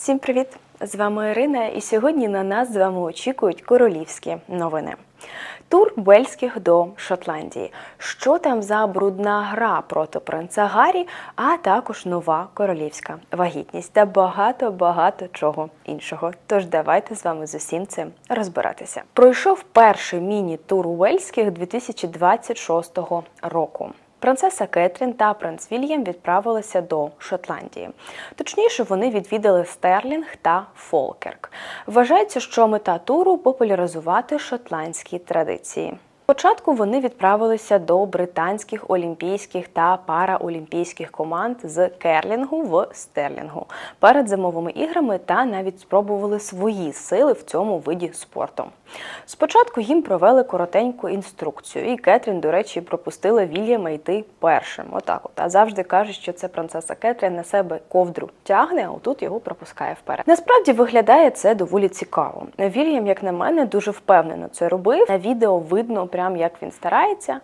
Всім привіт! З вами Ірина, і сьогодні на нас з вами очікують королівські новини. Тур Вельських до Шотландії. Що там за брудна гра проти принца Гаррі, а також нова королівська вагітність та багато багато чого іншого. Тож давайте з вами з усім цим розбиратися. Пройшов перший міні-тур Уельських 2026 року. Принцеса Кетрін та принц Вільям відправилися до Шотландії. Точніше, вони відвідали Стерлінг та Фолкерк. Вважається, що мета туру популяризувати шотландські традиції. Спочатку вони відправилися до британських олімпійських та параолімпійських команд з керлінгу в Стерлінгу перед зимовими іграми та навіть спробували свої сили в цьому виді спорту. Спочатку їм провели коротеньку інструкцію, і Кетрін, до речі, пропустила Вільяма йти першим. Отак, от а завжди кажуть, що це принцеса Кетрін на себе ковдру тягне, а отут його пропускає вперед. Насправді виглядає це доволі цікаво. Вільям, як на мене, дуже впевнено це робив. На відео видно прям як він старається.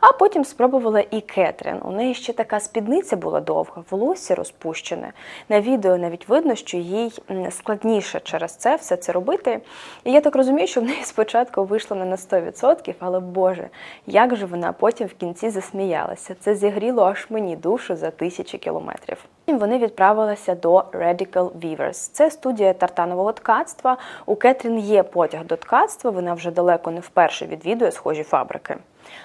А потім спробувала і Кетрін. У неї ще така спідниця була довга, волосся розпущене. На відео навіть видно, що їй складніше через це все це робити. І я так розумію, що в неї спочатку вийшло не на 100%, але Боже, як же вона потім в кінці засміялася. Це зігріло аж мені душу за тисячі кілометрів. Вони відправилися до Radical Weavers. Це студія тартанового ткацтва. У Кетрін є потяг до ткацтва. Вона вже далеко не вперше відвідує схожі фабрики.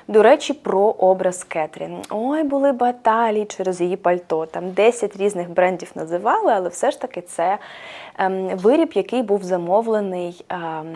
До речі, про образ Кетрін. Ой, були баталії через її пальто. Там 10 різних брендів називали, але все ж таки це ем, виріб, який був замовлений ем,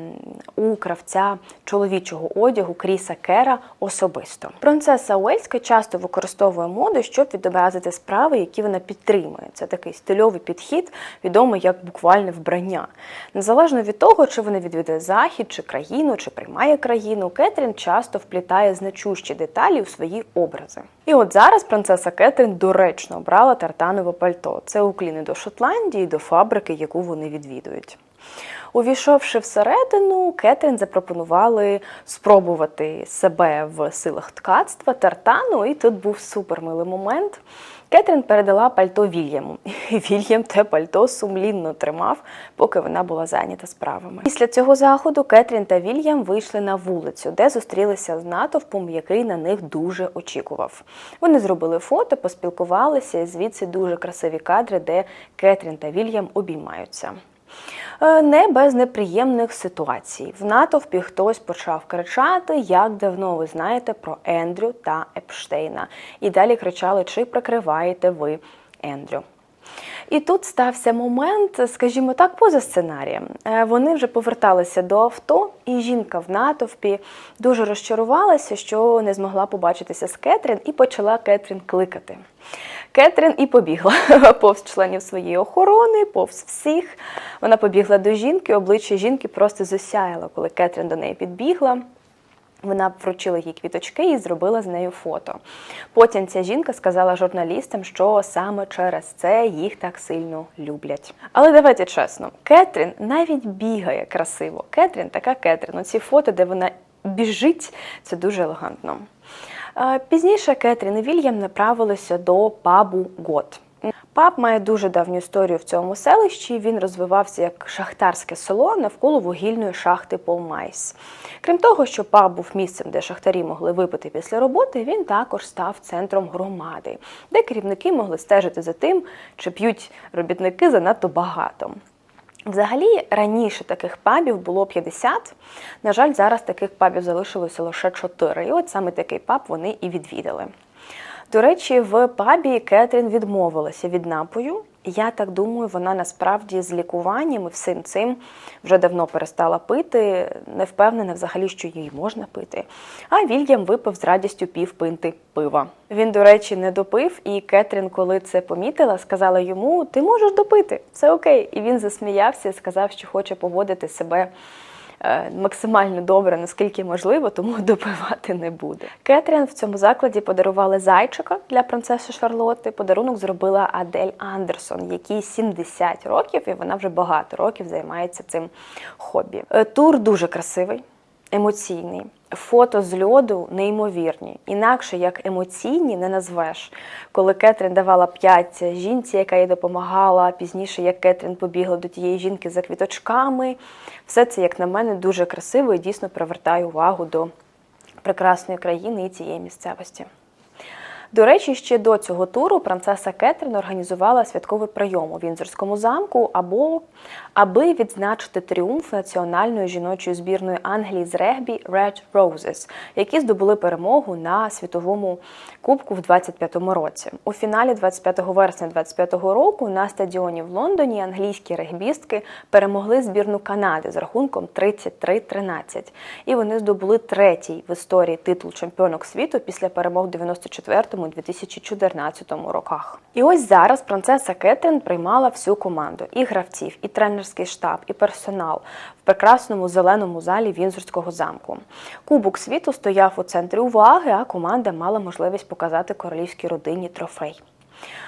у кравця чоловічого одягу Кріса Кера особисто. Принцеса Уельська часто використовує моду, щоб відобразити справи, які вона підтримує. Це такий стильовий підхід, відомий як буквальне вбрання. Незалежно від того, чи вона відвідує захід, чи країну, чи приймає країну, Кетрін часто вплітає значущі деталі у свої образи. І от зараз принцеса Кетрін доречно обрала тартанове пальто. Це укліни до Шотландії, до фабрики, яку вони відвідують. Увійшовши всередину, Кетрін запропонували спробувати себе в силах ткацтва, тартану, і тут був супермилий момент. Кетрін передала пальто Вільяму. І Вільям те пальто сумлінно тримав, поки вона була зайнята справами. Після цього заходу Кетрін та Вільям вийшли на вулицю, де зустрілися з натовпом, який на них дуже очікував. Вони зробили фото, поспілкувалися, і звідси дуже красиві кадри, де Кетрін та Вільям обіймаються. Е, не без неприємних ситуацій. В натовпі хтось почав кричати, як давно ви знаєте про Ендрю та Епштейна. І далі кричали, чи прикриваєте ви Ендрю. І тут стався момент, скажімо так, поза сценарієм. Е, вони вже поверталися до авто, і жінка в натовпі дуже розчарувалася, що не змогла побачитися з Кетрін, і почала Кетрін кликати. Кетрін і побігла повз членів своєї охорони, повз всіх. Вона побігла до жінки, обличчя жінки просто засяяло, коли Кетрін до неї підбігла. Вона вручила їй квіточки і зробила з нею фото. Потім ця жінка сказала журналістам, що саме через це їх так сильно люблять. Але давайте чесно, Кетрін навіть бігає красиво. Кетрін така Кетрін. Оці фото, де вона біжить, це дуже елегантно. Пізніше Кетрін і Вільям направилися до пабу Гот. Паб має дуже давню історію в цьому селищі. Він розвивався як шахтарське село навколо вугільної шахти Полмайс. Крім того, що паб був місцем, де шахтарі могли випити після роботи, він також став центром громади, де керівники могли стежити за тим, чи п'ють робітники занадто багато. Взагалі, раніше таких пабів було 50. На жаль, зараз таких пабів залишилося лише 4. І от саме такий паб вони і відвідали. До речі, в пабі Кетрін відмовилася від напою. Я так думаю, вона насправді з лікуванням і всім цим вже давно перестала пити, не впевнена взагалі, що її можна пити. А Вільям випив з радістю пів пинти пива. Він, до речі, не допив, і Кетрін, коли це помітила, сказала йому: Ти можеш допити, все окей. І він засміявся і сказав, що хоче поводити себе. Е, максимально добре, наскільки можливо, тому допивати не буде. Кетрін в цьому закладі подарували зайчика для принцеси Шарлотти. Подарунок зробила Адель Андерсон, якій 70 років, і вона вже багато років займається цим хобі. Е, тур дуже красивий, емоційний. Фото з льоду неймовірні, інакше як емоційні не назвеш. Коли Кетрін давала п'ять жінці, яка їй допомагала, пізніше як Кетрін побігла до тієї жінки за квіточками, все це, як на мене, дуже красиво і дійсно привертає увагу до прекрасної країни і цієї місцевості. До речі, ще до цього туру принцеса Кетрін організувала святковий прийом у Вінзорському замку, або аби відзначити тріумф національної жіночої збірної Англії з регбі Red Roses, які здобули перемогу на світовому кубку в 25-му році. У фіналі 25 вересня 25-го року на стадіоні в Лондоні англійські регбістки перемогли збірну Канади з рахунком 33-13. і вони здобули третій в історії титул чемпіонок світу після перемог 94 2009-2014 роках. І ось зараз принцеса Кетрін приймала всю команду: і гравців, і тренерський штаб, і персонал в прекрасному зеленому залі Вінзурського замку. Кубок світу стояв у центрі уваги, а команда мала можливість показати королівській родині трофей.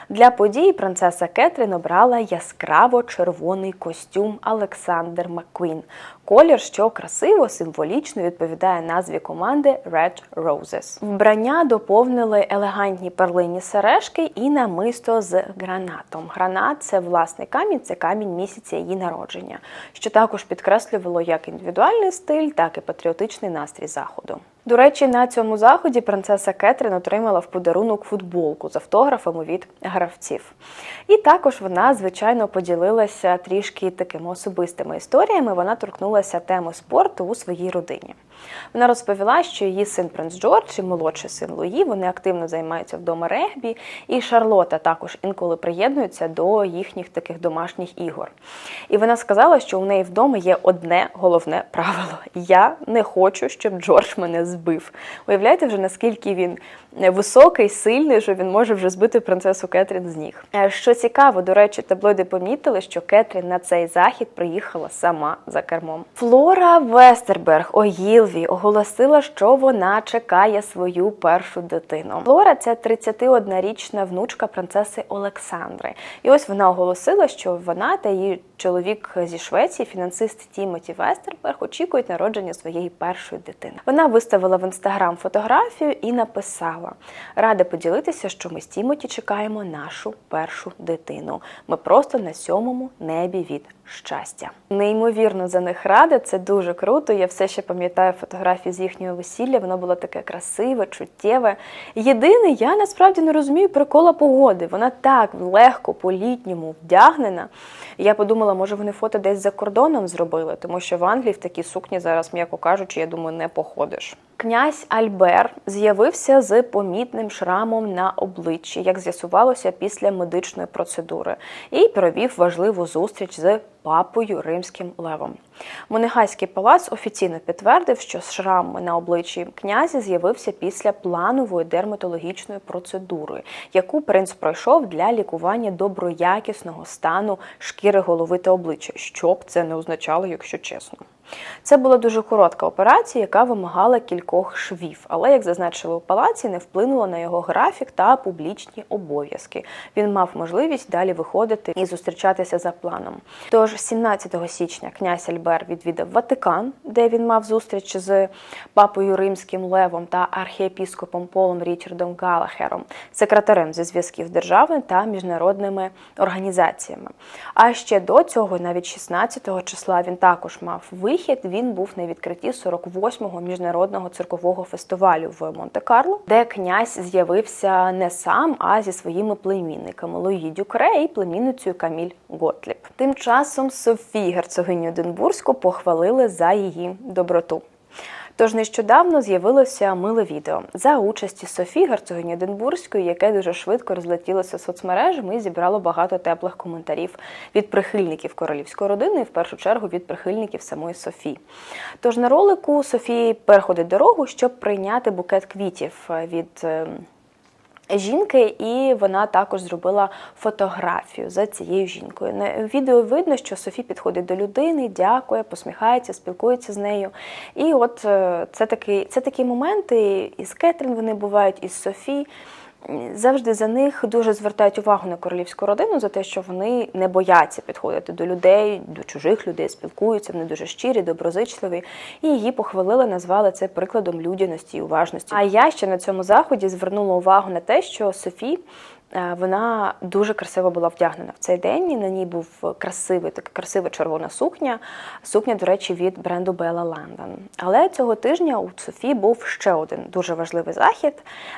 Для події принцеса Кетрін обрала яскраво червоний костюм Олександр Макквін. Колір, що красиво, символічно відповідає назві команди Red Roses. Вбрання доповнили елегантні перлині сережки і намисто з гранатом. Гранат це власний камінь, це камінь місяця її народження, що також підкреслювало як індивідуальний стиль, так і патріотичний настрій заходу. До речі, на цьому заході принцеса Кетрін отримала в подарунок футболку з автографами від гравців. І також вона, звичайно, поділилася трішки такими особистими історіями. Вона торкнулася теми спорту у своїй родині. Вона розповіла, що її син принц Джордж і молодший син Луї вони активно займаються вдома регбі, і Шарлота також інколи приєднується до їхніх таких домашніх ігор. І вона сказала, що у неї вдома є одне головне правило: я не хочу, щоб Джордж мене збив. Уявляєте вже наскільки він високий, сильний, що він може вже збити принцесу Кетрін з ніг. Е, Що цікаво, до речі, таблоїди помітили, що Кетрін на цей захід приїхала сама за кермом. Флора Вестерберг Огілві оголосила, що вона чекає свою першу дитину. Флора це 31-річна внучка принцеси Олександри. І ось вона оголосила, що вона та її чоловік зі Швеції, фінансист Тімоті Вестерберг, очікують народження своєї першої дитини. Вона виставила в інстаграм фотографію і написала: Рада поділитися, що ми з Тімоті чекаємо нашу першу дитину. Ми просто на сьомому небі від щастя. Неймовірно за них рада, це дуже круто. Я все ще пам'ятаю фотографії з їхнього весілля. Воно було таке красиве, чуттєве. Єдине, я насправді не розумію прикола погоди. Вона так легко по-літньому вдягнена. Я подумала, може вони фото десь за кордоном зробили, тому що в Англії в такій сукні зараз, м'яко кажучи, я думаю, не походиш. Князь Альбер з'явився з помітним шрамом на обличчі, як з'ясувалося після медичної процедури, і провів важливу зустріч з папою римським левом. Монегайський палац офіційно підтвердив, що шрам на обличчі князя з'явився після планової дерматологічної процедури, яку принц пройшов для лікування доброякісного стану шкіри голови та обличчя, що б це не означало, якщо чесно. Це була дуже коротка операція, яка вимагала кількох швів, але, як зазначили у палаці, не вплинуло на його графік та публічні обов'язки. Він мав можливість далі виходити і зустрічатися за планом. Тож, 17 січня князь Альбер відвідав Ватикан, де він мав зустріч з папою римським Левом та архієпіскопом Полом Річардом Галахером, секретарем зі зв'язків держави та міжнародними організаціями. А ще до цього, навіть 16 числа, він також мав вихід. Він був на відкритті 48-го міжнародного циркового фестивалю в Монте-Карло, де князь з'явився не сам, а зі своїми племінниками Луї Дюкре і племінницею Каміль Готліп. Тим часом Софію герцогиню Единбурзьку похвалили за її доброту. Тож нещодавно з'явилося миле відео за участі Софії Герцогині Единбурзької, яке дуже швидко розлетілося соцмережами і зібрало багато теплих коментарів від прихильників королівської родини, і в першу чергу від прихильників самої Софії. Тож на ролику Софії переходить дорогу, щоб прийняти букет квітів від. Жінки, і вона також зробила фотографію за цією жінкою. На відео видно, що Софі підходить до людини, дякує, посміхається, спілкується з нею. І от е, це такі, це такі моменти і з Кетрін вони бувають, і з Софі. Завжди за них дуже звертають увагу на королівську родину за те, що вони не бояться підходити до людей, до чужих людей, спілкуються, вони дуже щирі, доброзичливі. І її похвалили, назвали це прикладом людяності і уважності. А я ще на цьому заході звернула увагу на те, що Софі. Е, Вона дуже красиво була вдягнена в цей день. і На ній був красивий, така красива червона сукня. Сукня, до речі, від бренду Bella London. Але цього тижня у Софі був ще один дуже важливий захід.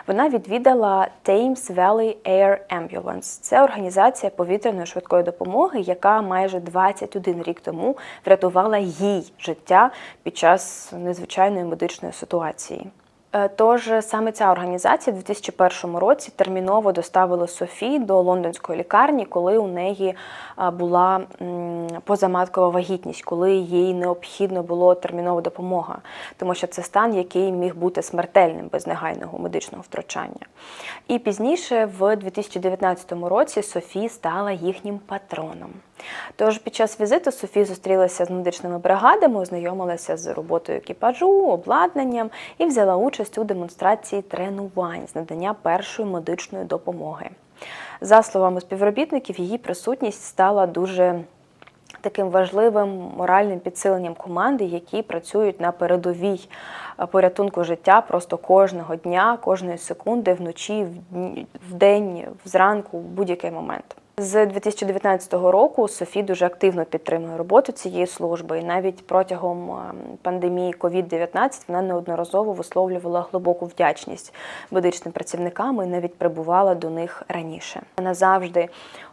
Вона відвідала Thames Valley Air Ambulance. Це організація повітряної швидкої допомоги, яка майже 21 рік тому врятувала їй життя під час незвичайної медичної ситуації. Е, Тож саме ця організація в 2001 році терміново доставила Софі до лондонської лікарні, коли у неї була позаматкова вагітність, коли їй необхідно було термінова допомога, тому що це стан, який міг бути смертельним без негайного медичного втручання. І пізніше, в 2019 році, Софі стала їхнім патроном. Тож під час візиту Софі зустрілася з медичними бригадами, ознайомилася з роботою екіпажу, обладнанням і взяла участь у демонстрації тренувань з надання першої медичної допомоги. За словами співробітників, її присутність стала дуже таким важливим моральним підсиленням команди, які працюють на передовій порятунку життя просто кожного дня, кожної секунди, вночі, в день, зранку, в будь-який момент. З 2019 року Софі дуже активно підтримує роботу цієї служби, і навіть протягом ем, пандемії COVID-19 вона неодноразово висловлювала глибоку вдячність медичним працівникам і навіть прибувала до них раніше. Вона завжди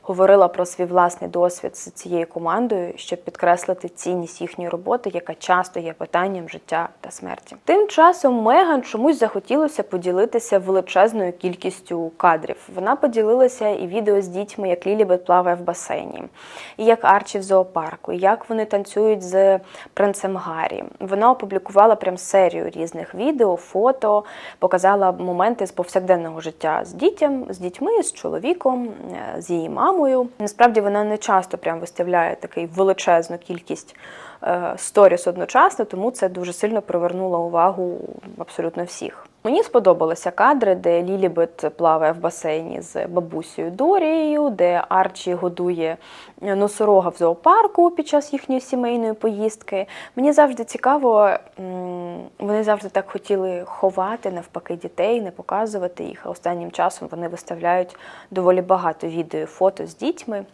говорила про свій власний досвід з цією командою, щоб підкреслити цінність їхньої роботи, яка часто є питанням життя та смерті. Тим часом Меган чомусь захотілося поділитися величезною кількістю кадрів. Вона поділилася і відео з дітьми, як Лілібет плаває в басейні, і як Арчі в зоопарку, і як вони танцюють з принцем Гаррі. Вона опублікувала прям серію різних відео, фото, показала моменти з повсякденного життя з дітям, з дітьми, з чоловіком, е, з її мамою. Насправді вона не часто прям виставляє такий величезну кількість е, сторіс одночасно, тому це дуже сильно привернуло увагу абсолютно всіх. Мені сподобалися кадри, де Лілібет плаває в басейні з бабусею Дорією, де Арчі годує носорога в зоопарку під час їхньої сімейної поїздки. Мені завжди цікаво, вони завжди так хотіли ховати навпаки дітей, не показувати їх. А останнім часом вони виставляють доволі багато відео, фото з дітьми.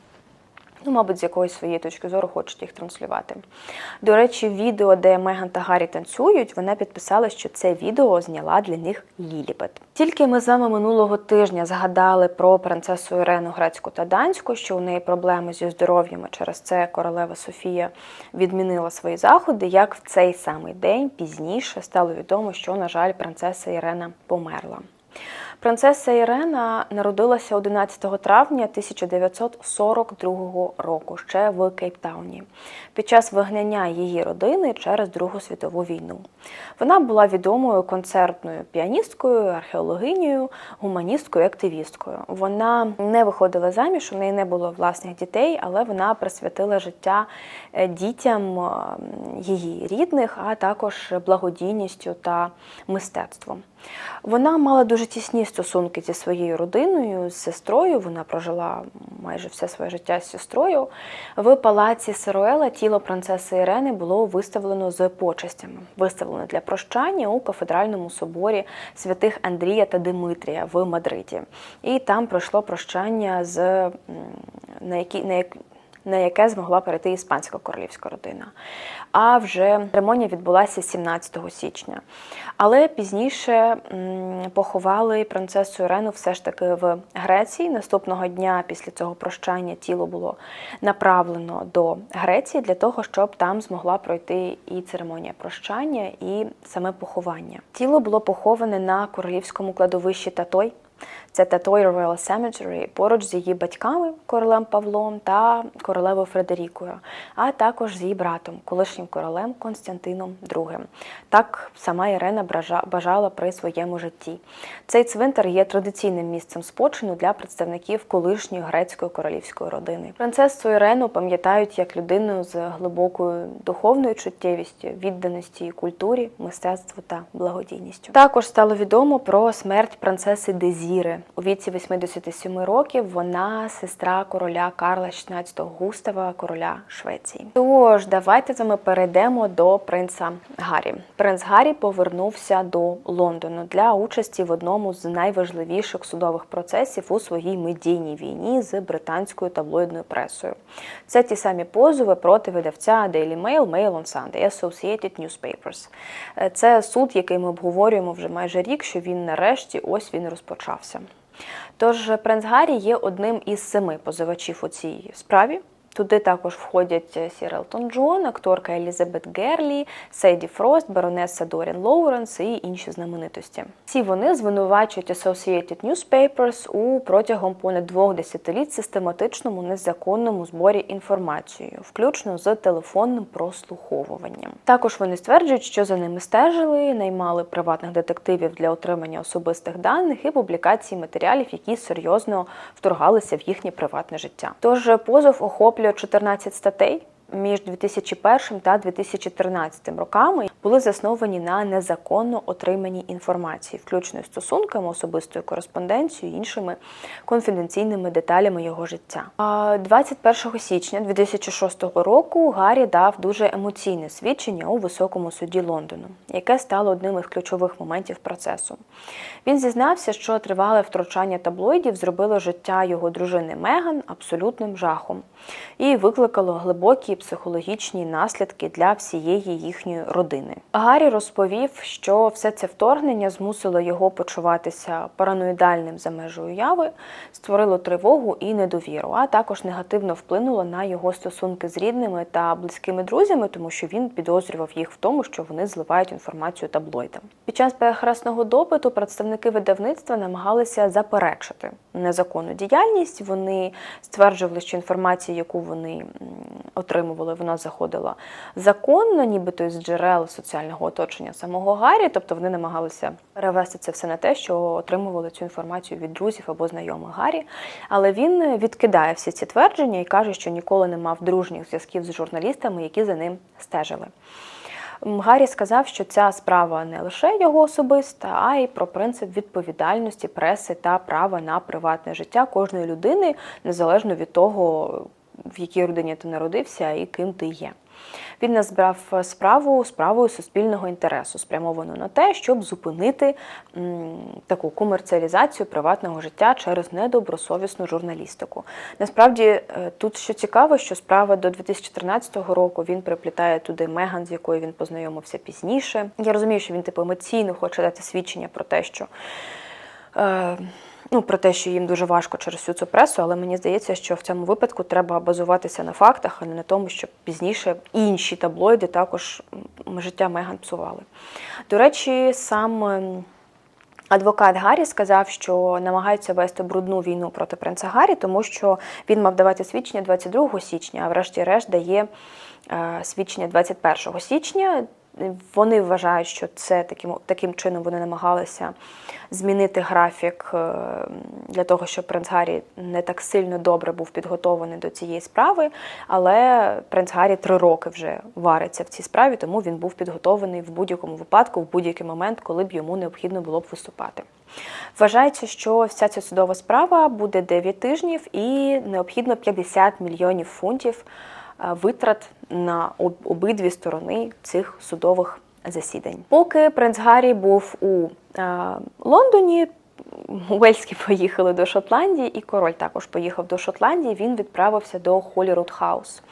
Ну, мабуть, з якоїсь своєї точки зору хочуть їх транслювати. До речі, відео, де Меган та Гаррі танцюють, вона підписала, що це відео зняла для них Лілібет. Тільки ми з вами минулого тижня згадали про принцесу Ірену Грецьку та Данську, що у неї проблеми зі здоров'ям, через це королева Софія відмінила свої заходи. Як в цей самий день пізніше стало відомо, що, на жаль, принцеса Ірена померла. Принцеса Ірена народилася 11 травня 1942 року ще в Кейптауні під час вигнання її родини через Другу світову війну. Вона була відомою концертною піаністкою, археологинею, гуманісткою, активісткою. Вона не виходила заміж, у неї не було власних дітей, але вона присвятила життя е, дітям е, її рідних, а також благодійністю та мистецтвом. Вона мала дуже тісні стосунки зі своєю родиною, з сестрою. Вона прожила майже все своє життя з сестрою. В палаці Сироела тіло принцеси Ірени було виставлено з почестями, виставлено для прощання у кафедральному соборі святих Андрія та Димитрія в Мадриді. І там пройшло прощання з на які на на яке змогла перейти іспанська королівська родина. А вже церемонія відбулася 17 січня. Але пізніше поховали принцесу Ірену все ж таки в Греції. Наступного дня після цього прощання тіло було направлено до Греції для того, щоб там змогла пройти і церемонія прощання, і саме поховання. Тіло було поховане на королівському кладовищі Татой. Це Татой Royal Cemetery поруч з її батьками, королем Павлом та королевою Фредерікою, а також з її братом, колишнім королем Константином II. Так сама Ірена бажала при своєму житті. Цей цвинтар є традиційним місцем спочину для представників колишньої грецької королівської родини. Принцесу Ірену пам'ятають як людину з глибокою духовною чуттєвістю, відданості культурі, мистецтву та благодійністю. Також стало відомо про смерть принцеси Дезі віри. У віці 87 років вона сестра короля Карла XVI Густава, короля Швеції. Тож давайте з вами перейдемо до принца Гаррі. Принц Гаррі повернувся до Лондону для участі в одному з найважливіших судових процесів у своїй медійній війні з британською таблоїдною пресою. Це ті самі позови проти видавця Daily Mail, Mail on Sunday, Associated Newspapers. Е, Це суд, який ми обговорюємо вже майже рік, що він нарешті ось він розпочався. Тож принц Гаррі є одним із семи позивачів у цій справі. Туди також входять Сір Елтон Джон, акторка Елізабет Герлі, Сейді Фрост, баронеса Дорін Лоуренс і інші знаменитості. Всі вони звинувачують Associated Newspapers у протягом понад двох десятиліть систематичному незаконному зборі інформацією, включно з телефонним прослуховуванням. Також вони стверджують, що за ними стежили, наймали приватних детективів для отримання особистих даних і публікації матеріалів, які серйозно вторгалися в їхнє приватне життя. Тож позов охоплює 14 статей. Між 2001 та 2013 роками були засновані на незаконно отриманій інформації, включно стосунками, особистою кореспонденцією, іншими конфіденційними деталями його життя. 21 січня 2006 року Гаррі дав дуже емоційне свідчення у високому суді Лондону, яке стало одним із ключових моментів процесу. Він зізнався, що тривале втручання таблоїдів зробило життя його дружини Меган абсолютним жахом і викликало глибокі психологічні наслідки для всієї їхньої родини. Гаррі розповів, що все це вторгнення змусило його почуватися параноїдальним за межою яви, створило тривогу і недовіру, а також негативно вплинуло на його стосунки з рідними та близькими друзями, тому що він підозрював їх в тому, що вони зливають інформацію таблоїдам. Під час перехресного допиту представники видавництва намагалися заперечити незаконну діяльність. Вони стверджували, що інформація, яку вони м, отримували, вона заходила законно, нібито з джерел соціального оточення самого Гаррі. Тобто вони намагалися перевести це все на те, що отримували цю інформацію від друзів або знайомих Гаррі. Але він відкидає всі ці твердження і каже, що ніколи не мав дружніх зв'язків з журналістами, які за ним стежили. Гаррі сказав, що ця справа не лише його особиста, а й про принцип відповідальності преси та права на приватне життя кожної людини, незалежно від того, в якій родині ти народився і ким ти є. Він назвав справу справою суспільного інтересу, спрямовану на те, щоб зупинити м, таку комерціалізацію приватного життя через недобросовісну журналістику. Насправді, е, тут що цікаво, що справа до 2013 року він приплітає туди Меган, з якою він познайомився пізніше. Я розумію, що він типу емоційно хоче дати свідчення про те, що. Е, Ну, про те, що їм дуже важко через всю цю пресу, але мені здається, що в цьому випадку треба базуватися на фактах, а не на тому, щоб пізніше інші таблоїди також життя Меган псували. До речі, сам ем, адвокат Гаррі сказав, що намагаються вести брудну війну проти принца Гаррі, тому що він мав давати свідчення 22 січня, а врешті-решт дає е, свідчення 21 січня. Вони вважають, що це таким, таким чином вони намагалися змінити графік е, для того, щоб принц Гаррі не так сильно добре був підготований до цієї справи. Але принц Гаррі три роки вже вариться в цій справі, тому він був підготований в будь-якому випадку, в будь-який момент, коли б йому необхідно було б виступати. Вважається, що вся ця судова справа буде 9 тижнів і необхідно 50 мільйонів фунтів витрат на об- обидві сторони цих судових засідань. Поки принц Гаррі був у е, Лондоні. Уельські поїхали до Шотландії, і король також поїхав до Шотландії. Він відправився до Холіруд Хаус.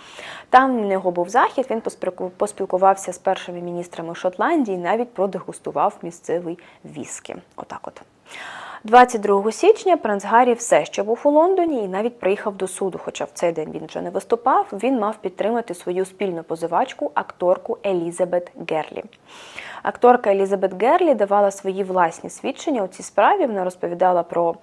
Там в нього був захід. Він поспілку- поспілкувався з першими міністрами Шотландії, навіть продегустував місцевий віскі. Отак, от. 22 січня принц Гаррі все ще був у Лондоні і навіть приїхав до суду. Хоча в цей день він вже не виступав. Він мав підтримати свою спільну позивачку, акторку Елізабет Герлі. Акторка Елізабет Герлі давала свої власні свідчення у цій справі. Вона розповідала про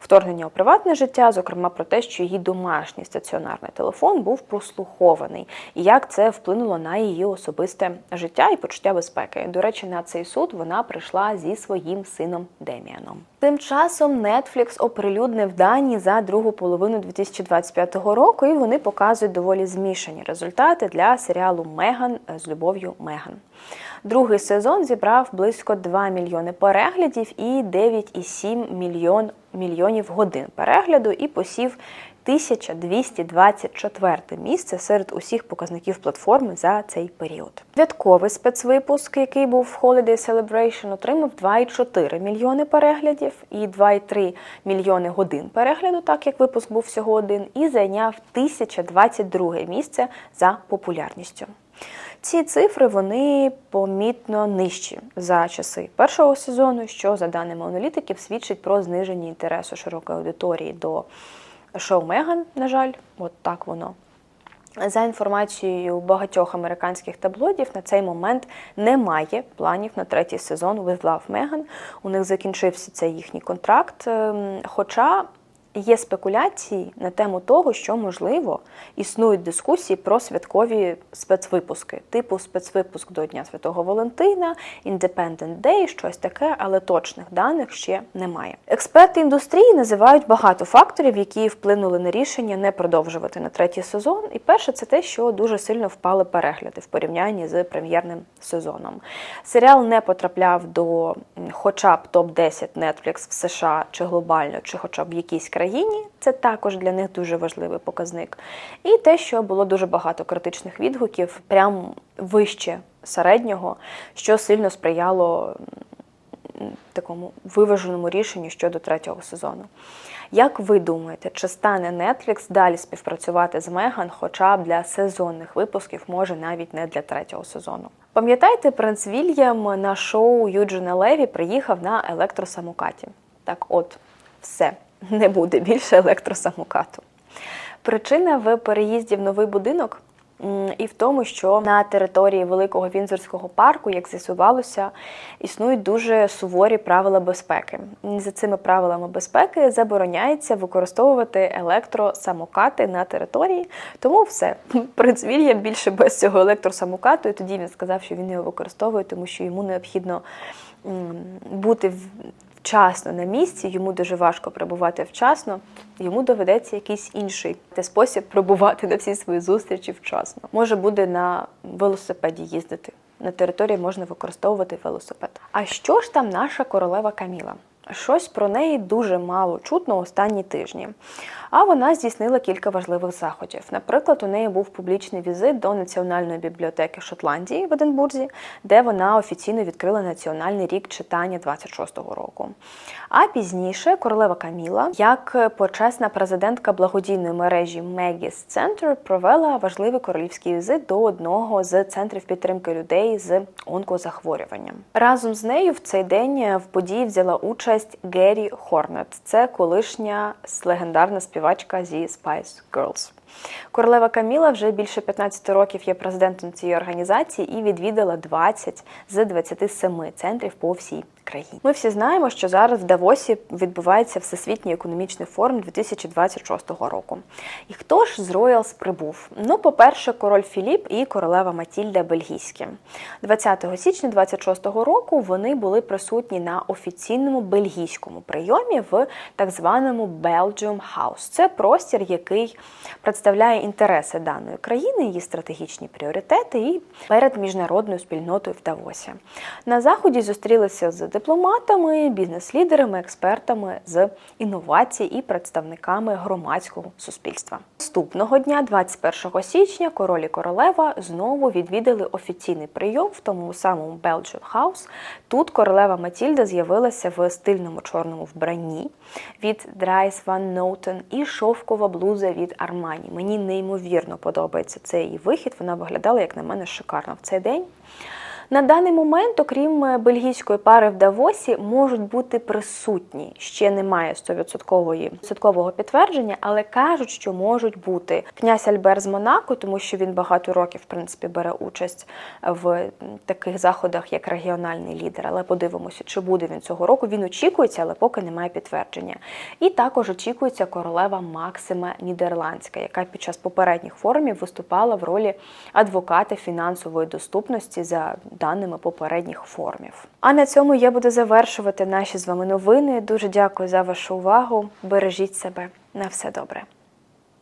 вторгнення у приватне життя, зокрема про те, що її домашній стаціонарний телефон був прослухований, і як це вплинуло на її особисте життя і почуття безпеки. До речі, на цей суд вона прийшла зі своїм сином Деміаном. Тим часом Netflix оприлюднив дані за другу половину 2025 року, і вони показують доволі змішані результати для серіалу Меган з любов'ю Меган. Другий сезон зібрав близько 2 мільйони переглядів і 9,7 мільйон, мільйонів годин перегляду і посів 1224 місце серед усіх показників платформи за цей період. Святковий спецвипуск, який був в Holiday Celebration, отримав 2,4 мільйони переглядів і 2,3 мільйони годин перегляду, так як випуск був всього один, і зайняв 1022 місце за популярністю. Ці цифри вони помітно нижчі за часи першого сезону, що за даними аналітиків свідчить про зниження інтересу широкої аудиторії до шоу Меган, на жаль, от так воно. За інформацією багатьох американських таблоїдів, на цей момент немає планів на третій сезон «With Love Meghan». У них закінчився цей їхній контракт. Ем, хоча Є спекуляції на тему того, що можливо існують дискусії про святкові спецвипуски, типу спецвипуск до Дня Святого Валентина, Independent Day, щось таке, але точних даних ще немає. Експерти індустрії називають багато факторів, які вплинули на рішення не продовжувати на третій сезон. І перше, це те, що дуже сильно впали перегляди в порівнянні з прем'єрним сезоном. Серіал не потрапляв до, хоча б топ 10 Netflix в США чи глобально, чи хоча б в якійсь країні це також для них дуже важливий показник. І те, що було дуже багато критичних відгуків, прям вище середнього, що сильно сприяло такому виваженому рішенню щодо третього сезону. Як ви думаєте, чи стане Netflix далі співпрацювати з Меган, хоча б для сезонних випусків, може навіть не для третього сезону? Пам'ятаєте, принц Вільям на шоу Юджина Леві приїхав на електросамокаті? Так, от, все не буде більше електросамокату. Причина в переїзді в новий будинок і в тому, що на території Великого Вінзорського парку, як з'ясувалося, існують дуже суворі правила безпеки. За цими правилами безпеки забороняється використовувати електросамокати на території. Тому все, принц Вільям більше без цього електросамокату. І тоді він сказав, що він його використовує, тому що йому необхідно бути вчасно на місці, йому дуже важко прибувати вчасно, йому доведеться якийсь інший спосіб прибувати на всі свої зустрічі вчасно. Може буде на велосипеді їздити. На території можна використовувати велосипед. А що ж там наша королева Каміла? Щось про неї дуже мало чутно останні тижні. А вона здійснила кілька важливих заходів. Наприклад, у неї був публічний візит до Національної бібліотеки Шотландії в Единбурзі, де вона офіційно відкрила національний рік читання 26-го року. А пізніше королева Каміла, як почесна президентка благодійної мережі Megis Center, провела важливий королівський візит до одного з центрів підтримки людей з онкозахворюванням. Разом з нею в цей день в події взяла участь Геррі Хорнет. Це колишня легендарна співачка зі Spice Girls. Королева Каміла вже більше 15 років є президентом цієї організації і відвідала 20 з 27 центрів по всій країні. Ми всі знаємо, що зараз в Давосі відбувається Всесвітній економічний форум 2026 року. І хто ж з Роялс прибув? Ну, по-перше, король Філіп і королева Матільда Бельгійські. 20 січня 2026 року вони були присутні на офіційному бельгійському прийомі в так званому Belgium House. Це простір, який представляє інтереси даної країни, її стратегічні пріоритети і перед міжнародною спільнотою в Давосі. На заході зустрілися з дипломатами, бізнес-лідерами, експертами з інновацій і представниками громадського суспільства. Наступного дня, 21 січня, король і королева знову відвідали офіційний прийом в тому самому Belgian House. Тут королева Матільда з'явилася в стильному чорному вбранні від Dries Van Noten і шовкова блуза від Armani. Мені неймовірно подобається цей вихід. Вона виглядала, як на мене, шикарно в цей день. На даний момент, окрім е, бельгійської пари в Давосі, можуть бути присутні. Ще немає 100% підтвердження, але кажуть, що можуть бути князь Альбер з Монако, тому що він багато років в принципі бере участь в таких заходах, як регіональний лідер. Але подивимося, чи буде він цього року. Він очікується, але поки немає підтвердження. І також очікується королева Максима Нідерландська, яка під час попередніх форумів виступала в ролі адвоката фінансової доступності за даними попередніх формів. А на цьому я буду завершувати наші з вами новини. Дуже дякую за вашу увагу. Бережіть себе на все добре.